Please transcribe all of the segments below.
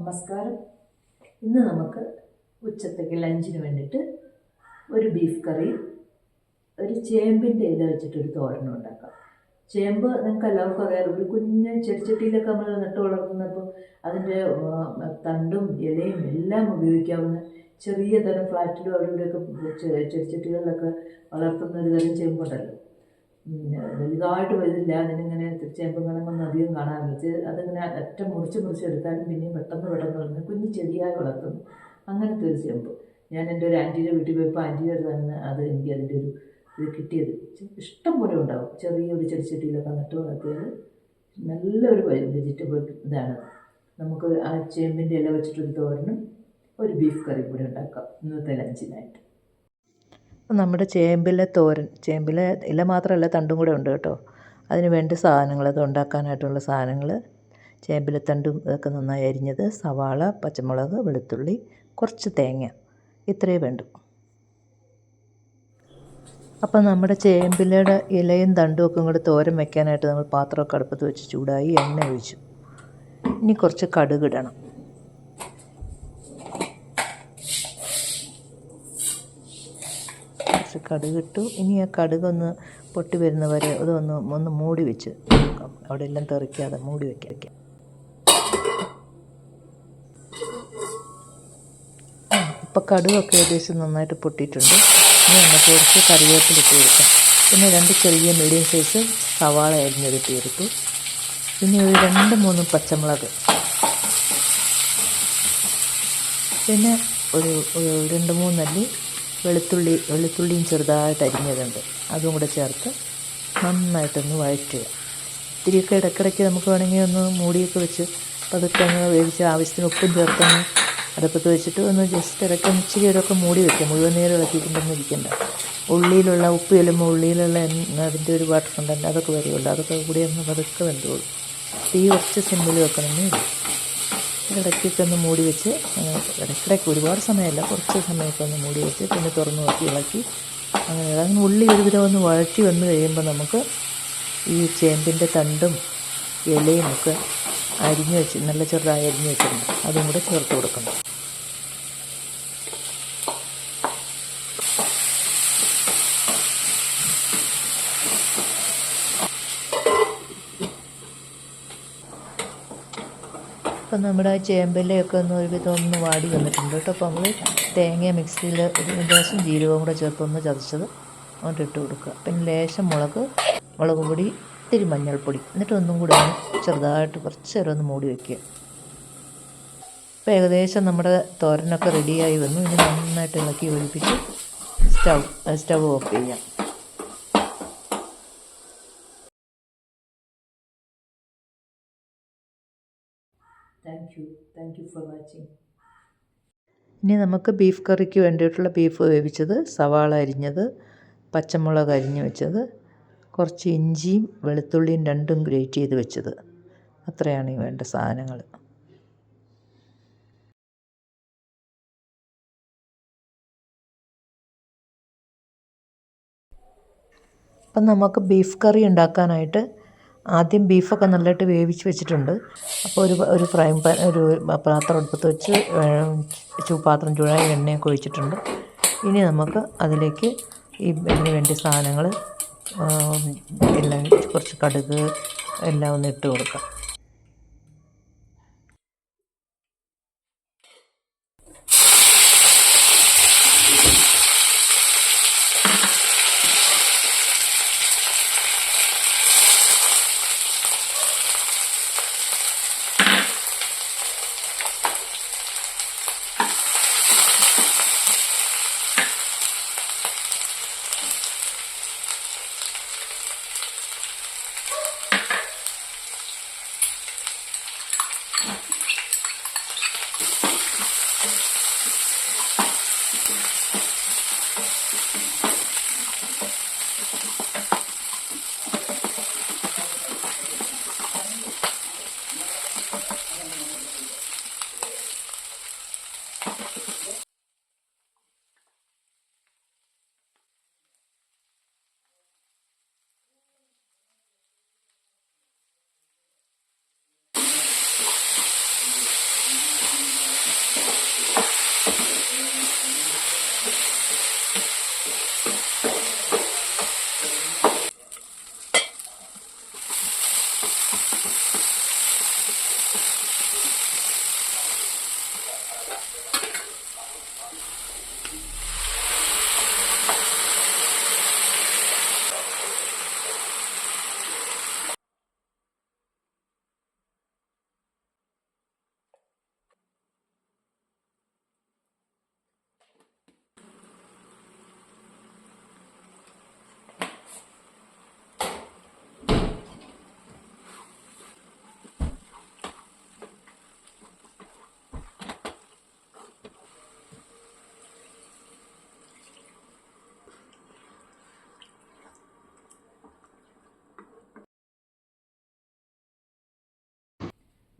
നമസ്കാരം. ഇന്ന് നമുക്ക് ഉച്ചത്തേക്ക് ലഞ്ചിന് വേണ്ടിയിട്ട് ഒരു ബീഫ് കറി ഒരു ചേമ്പിന്റെ ഇല വെച്ചിട്ടൊരു തോരനും ഉണ്ടാക്കാം. ചേമ്പ് നിങ്ങൾക്ക് എല്ലാവർക്കും അറിയാം ഒരു കുഞ്ഞ് ചെടിച്ചട്ടിയിലൊക്കെ നമ്മൾ നട്ട് വളർത്തുന്നപ്പോൾ അതിന്റെ തണ്ടും ഇലയും എല്ലാം ഉപയോഗിക്കാവുന്ന ചെറിയ തരം ഫ്ലാറ്റിലും അവിടെ ഇവിടെയൊക്കെ ചെടിച്ചട്ടികളിലൊക്കെ വളർത്തുന്ന ഒരു തരം ചേമ്പുണ്ടല്ലോ. വലുതായിട്ട് വരില്ല അതിനിങ്ങനെ ചേമ്പുകളൊന്നും അധികം കാണാറില്ല വെച്ച് അതിങ്ങനെ ഒറ്റ മുറിച്ച് മുറിച്ച് എടുത്താലും പിന്നെയും പെട്ടെന്ന് പെട്ടെന്ന് വളർന്ന് കുഞ്ഞ് ചെടിയായി വളർത്തുന്നു അങ്ങനത്തെ ഒരു ചേമ്പ്. ഞാൻ എന്റെ ഒരു ആന്റിയുടെ വീട്ടിൽ പോയപ്പോൾ ആന്റിയുടെ തന്നെ അത് എനിക്ക് അതിന്റെ ഒരു ഇത് കിട്ടിയത്. ഇഷ്ടം പോലെ ഉണ്ടാവും. ചെറിയൊരു ചെടിച്ചട്ടിയിലൊക്കെ നട്ട് വളർത്തിയത്. നല്ലൊരു വെജിറ്റബിൾ ഇതാണ്. നമുക്ക് ആ ചേമ്പിന്റെ ഇല വെച്ചിട്ടൊരു തോരനും ഒരു ബീഫ് കറി കൂടി ഉണ്ടാക്കാം ഇന്നത്തെ ലഞ്ചിനായിട്ട്. നമ്മുടെ ചേമ്പിലെ തോരൻ ചേമ്പിലെ ഇല മാത്രമല്ല തണ്ടും കൂടെ ഉണ്ട് കേട്ടോ. അതിന് വേണ്ട സാധനങ്ങൾ അത് ഉണ്ടാക്കാനായിട്ടുള്ള സാധനങ്ങൾ ചേമ്പിലെ തണ്ടും ഇതൊക്കെ നന്നായി അരിഞ്ഞത് സവാള പച്ചമുളക് വെളുത്തുള്ളി കുറച്ച് തേങ്ങ. ഇത്രയേ വേണ്ടൂ. അപ്പം നമ്മുടെ ചേമ്പിലയുടെ ഇലയും തണ്ടും ഒക്കെ കൂടെ തോരൻ വെക്കാനായിട്ട് നമ്മൾ പാത്രമൊക്കെ അടുപ്പത്ത് വെച്ച് ചൂടായി എണ്ണ ഒഴിച്ചു. ഇനി കുറച്ച് കടുക് ഇടണം. കുറച്ച് കടുക് ഇട്ടു ഇനി ആ കടുകൊന്ന് പൊട്ടി വരുന്ന വരെ അതൊന്ന് ഒന്ന് മൂടി വെച്ച് അവിടെ എല്ലാം തെറിക്കാതെ മൂടി വയ്ക്കാം ആ ഇപ്പം കടുകൊക്കെ ഏകദേശം നന്നായിട്ട് പൊട്ടിയിട്ടുണ്ട്. ഇനി നമുക്ക് കുറച്ച് കറിവേപ്പില ഇട്ട് കൊടുക്കാം. പിന്നെ രണ്ട് ചെറിയ മീഡിയം സൈസ് സവാള അരിഞ്ഞെടുത്ത് എടുത്തു. പിന്നെ ഒരു രണ്ട് മൂന്ന് പച്ചമുളക്. പിന്നെ ഒരു രണ്ട് മൂന്നല്ലി വെളുത്തുള്ളി വെളുത്തുള്ളിയും ചെറുതായിട്ട് അരിഞ്ഞതുണ്ട്. അതും കൂടെ ചേർത്ത് നന്നായിട്ടൊന്ന് വഴറ്റുക. ഇത്തിരിയൊക്കെ ഇടയ്ക്കിടയ്ക്ക് നമുക്ക് വേണമെങ്കിൽ ഒന്ന് മൂടിയൊക്കെ വെച്ച് പതുക്കെ അങ്ങ് വേവിച്ച് ആവശ്യത്തിന് ഉപ്പും ചേർത്തൊന്ന് അടുപ്പത്ത് വെച്ചിട്ട് ഒന്ന് ജസ്റ്റ് ഇടയ്ക്ക് ഒന്ന് ഇച്ചിരി ഇടയ്ക്ക് മൂടി വെക്കുക. മുഴുവൻ നേരം ഇളക്കിയിട്ടുണ്ടെന്ന് ഇരിക്കണ്ട. ഉള്ളിയിലുള്ള ഉപ്പ് ചെല്ലുമ്പോൾ ഉള്ളിയിലുള്ള അതിന്റെ ഒരു വാട്ടർ കണ്ടന്റ് അതൊക്കെ വരുമല്ലോ അതൊക്കെ കൂടി ഒന്ന് പതുക്കെ വെന്തോളൂ തീ കുറച്ച് സിമ്മിൽ വെക്കണമെന്നേ ഇടയ്ക്കൊക്കെ ഒന്ന് മൂടി വെച്ച് ഇടയ്ക്കിടയ്ക്ക് ഒരുപാട് സമയമല്ല കുറച്ച് സമയമൊക്കെ ഒന്ന് മൂടി വെച്ച് പിന്നെ തുറന്ന് നോക്കി ഇളക്കി. അങ്ങനെ അങ്ങനെ ഉള്ളി ഒരുവിധം ഒന്ന് വഴറ്റി വന്ന് കഴിയുമ്പോൾ നമുക്ക് ഈ ചേമ്പിന്റെ തണ്ടും ഇലയും ഒക്കെ അരിഞ്ഞ് വെച്ച് നല്ല ചെറുതായി അരിഞ്ഞ് വെച്ചിട്ടുണ്ട്. അതും കൂടെ ചേർത്ത് കൊടുക്കണം. അപ്പം നമ്മുടെ ചേമ്പിലയൊക്കെ ഒന്ന് ഒരുവിധം ഒന്ന് വാടി വന്നിട്ടുണ്ട് കേട്ടോ. അപ്പോൾ നമ്മൾ തേങ്ങ മിക്സിയിൽ ലേശം ജീരകവും കൂടെ ചേർത്ത് ഒന്ന് ചതച്ചത് അങ്ങോട്ട് ഇട്ട് കൊടുക്കുക. പിന്നെ ലേശം മുളക് മുളക് പൊടി ഇത്തിരി മഞ്ഞൾപ്പൊടി. എന്നിട്ട് ഒന്നും കൂടി ഒന്ന് ചെറുതായിട്ട് കുറച്ച് നേരം ഒന്ന് മൂടി വയ്ക്കുക അപ്പോൾ ഏകദേശം നമ്മുടെ തോരനൊക്കെ റെഡിയായി വന്നു. ഇനി നന്നായിട്ട് ഇളക്കി ഒഴിപ്പിച്ച് സ്റ്റവ് സ്റ്റവ് ഓഫ് ചെയ്യാം. Thank you thank you for watching ഇനി നമുക്ക് ബീഫ് കറിക്ക് വേണ്ടിയിട്ടുള്ള ബീഫ് വേവിച്ചത് സവാള അരിഞ്ഞത് പച്ചമുളക് അരിഞ്ഞ് വെച്ചത് കുറച്ച് ഇഞ്ചിയും വെളുത്തുള്ളിയും രണ്ടും ഗ്രേറ്റ് ചെയ്ത് വെച്ചത്. അത്രയാണ് ഈ വേണ്ട സാധനങ്ങൾ അപ്പം നമുക്ക് ബീഫ് കറി ഉണ്ടാക്കാനായിട്ട് ആദ്യം ബീഫൊക്കെ നല്ലതായിട്ട് വേവിച്ച് വെച്ചിട്ടുണ്ട്. അപ്പോൾ ഒരു ഒരു ഫ്രൈ പാൻ ഒരു പാത്രം അടുപ്പത്ത് വെച്ച് പാത്രം ചൂടായി എണ്ണയൊക്കെ ഒഴിച്ചിട്ടുണ്ട്. ഇനി നമുക്ക് അതിലേക്ക് ഈ ഇതിന് വേണ്ടി സാധനങ്ങൾ എല്ലാം കുറച്ച് കടുക് എല്ലാം ഒന്ന് ഇട്ട് കൊടുക്കാം.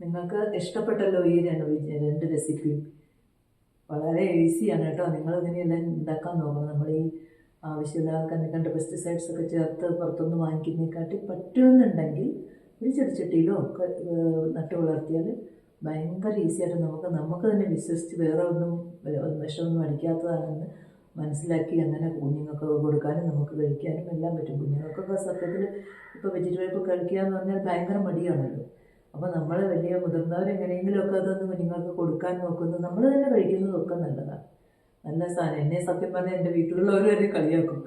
നിങ്ങൾക്ക് ഇഷ്ടപ്പെട്ടല്ലോ ഈ രണ്ട് രണ്ട് റെസിപ്പിയും വളരെ ഈസിയാണ് കേട്ടോ. നിങ്ങൾ ഇങ്ങനെയെല്ലാം ഉണ്ടാക്കാൻ നോക്കണം. നമ്മൾ ഈ ആവശ്യമില്ലാതെ കണ്ട് കണ്ട് പെസ്റ്റിസൈഡ്സ് ഒക്കെ ചേർത്ത് പുറത്തുനിന്ന് വാങ്ങിക്കുന്നതിനെക്കാട്ടി പറ്റുമെന്നുണ്ടെങ്കിൽ ഒരു ചെടിച്ചട്ടിയിലോ ഒക്കെ നട്ടു വളർത്തിയാൽ ഭയങ്കര ഈസിയായിട്ട് നമുക്ക് നമുക്ക് തന്നെ വിശ്വസിച്ച് വേറെ ഒന്നും വിഷമൊന്നും അടിക്കാത്തതാണെന്ന് മനസ്സിലാക്കി അങ്ങനെ കുഞ്ഞുങ്ങൾക്ക് കൊടുക്കാനും നമുക്ക് കഴിക്കാനും എല്ലാം പറ്റും. കുഞ്ഞുങ്ങൾക്കൊക്കെ സത്യത്തിൽ ഇപ്പോൾ വെജിറ്റബിൾ കഴിക്കുക എന്ന് പറഞ്ഞാൽ ഭയങ്കര മടിയാണല്ലോ. അപ്പോൾ നമ്മൾ വലിയ മുതിർന്നവർ എങ്ങനെയെങ്കിലുമൊക്കെ അതൊന്ന് കുഞ്ഞുങ്ങൾക്ക് കൊടുക്കാൻ നോക്കുന്നു. നമ്മൾ തന്നെ കഴിക്കുന്നതൊക്കെ നല്ലതാണ് നല്ല സാധനം. എന്നെ സത്യം പറഞ്ഞാൽ എന്റെ വീട്ടിലുള്ളവർ തന്നെ കളിയാക്കും.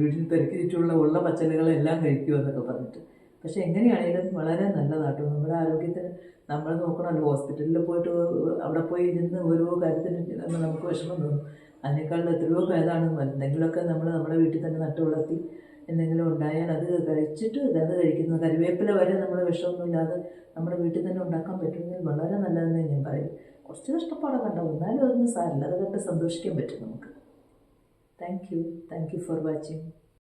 വീട്ടിൽ പെരുക്കി ഉള്ള പച്ചക്കറികളെല്ലാം കഴിക്കുമോ എന്നൊക്കെ പറഞ്ഞിട്ട്. പക്ഷെ എങ്ങനെയാണെങ്കിലും വളരെ നല്ലതാട്ടോ. നമ്മുടെ ആരോഗ്യത്തിന് നമ്മൾ നോക്കണമല്ലോ. ഹോസ്പിറ്റലിൽ പോയിട്ട് അവിടെ പോയി ഇരുന്ന് ഓരോ കാര്യത്തിന് നമുക്ക് വിഷമം തോന്നും. അതിനേക്കാളും എത്രയോ ഭേദമാണ് എന്തെങ്കിലുമൊക്കെ നമ്മൾ നമ്മുടെ വീട്ടിൽ തന്നെ നട്ടു വളർത്തി എന്തെങ്കിലും ഉണ്ടായാൽ അത് കഴിച്ചിട്ട് അത് കഴിക്കുന്നത് കറിവേപ്പില വരെ നമ്മൾ വിഷമൊന്നുമില്ലാതെ നമ്മുടെ വീട്ടിൽ തന്നെ ഉണ്ടാക്കാൻ പറ്റുമെങ്കിൽ വളരെ നല്ലതെന്ന് ഞാൻ പറയും. കുറച്ച് കഷ്ടപ്പാടൊക്കെ ഉണ്ടാവും എന്നാലും അതൊന്നും സാരമില്ല അത് കണ്ട് സന്തോഷിക്കാൻ പറ്റും നമുക്ക്. Thank you thank you for watching